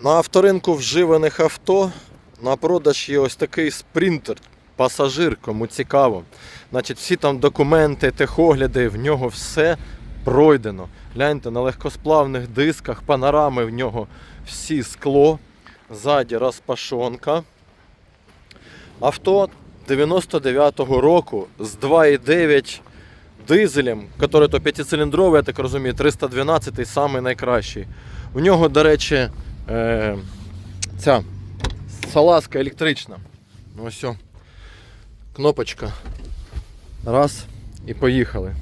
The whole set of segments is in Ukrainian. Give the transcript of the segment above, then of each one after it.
На авторинку вживаних авто на продаж є ось такий спринтер, пасажир, кому цікаво. Значить, всі там документи, техогляди, в нього все пройдено. Гляньте, на легкосплавних дисках, панорами в нього всі скло, ззаді розпашонка. Авто 99-го року з 2,9 дизелем, який то п'ятициліндровий, я так розумію, 312 самий найкращий. У нього, до речі, е, ця салазка електрична. Ну, Ось. о. Кнопочка. Раз. І поїхали.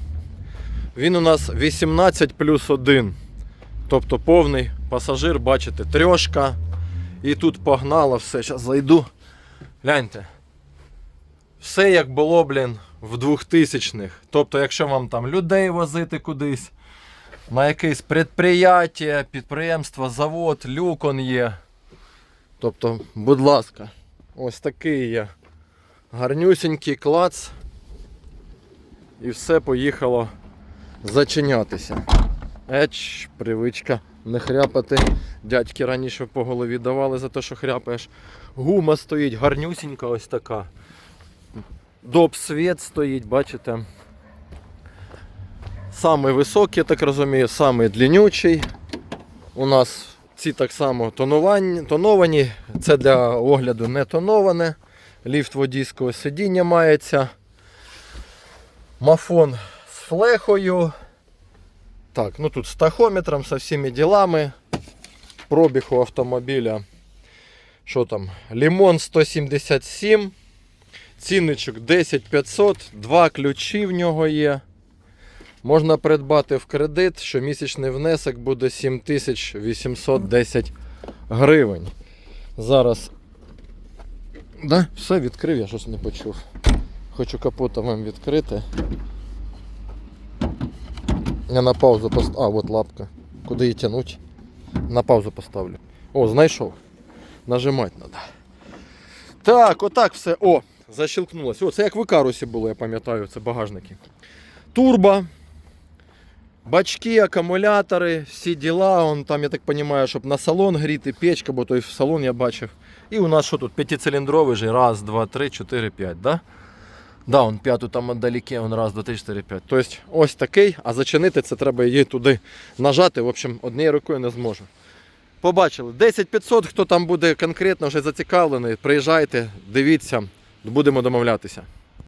Він у нас 18 плюс 1. Тобто повний пасажир, бачите, трьошка. І тут погнало все. Зараз зайду. Гляньте. Все як було, блін, в 2000-х. Тобто, якщо вам там людей возити кудись, на якесь предприяття, підприємство, завод, люк он є. Тобто, будь ласка, ось такий є гарнюсінький клац. І все поїхало зачинятися. Еч, привичка не хряпати. Дядьки раніше по голові давали за те, що хряпаєш. Гума стоїть гарнюсінька ось така. Доп світ стоїть, бачите. Самий високий, я так розумію, самий длиннючий. У нас ці так само тоновані. Це для огляду не тоноване. Ліфт водійського сидіння мається. Мафон з флехою. Так, ну тут з тахометром, со всіми ділами. Пробіг у автомобіля. Що там? Лімон 177. Цінничок 10500, два ключі в нього є. Можна придбати в кредит, щомісячний внесок буде 7810 гривень. Зараз. Да? Все відкрив, я щось не почув. Хочу капота вам відкрити. Я на паузу поставлю. А, от лапка. Куди її тянуть? На паузу поставлю. О, знайшов. Нажимати треба. Так, отак все. О, защелкнулось. О, це як в Ікарусі було, я пам'ятаю, це багажники. Турбо. Бачки, акумулятори, всі діла. Он там, я так розумію, щоб на салон гріти, печка, бо той салон я бачив. І у нас що тут? П'ятициліндровий же. Раз, два, три, чотири, п'ять, да? Да, он п'яту там отдалеке, он раз, два, три, чотири, п'ять. Тобто ось такий, а зачинити це треба її туди нажати. В общем, однією рукою не зможу. Побачили. 10500, хто там буде конкретно вже зацікавлений, приїжджайте, дивіться, будемо домовлятися.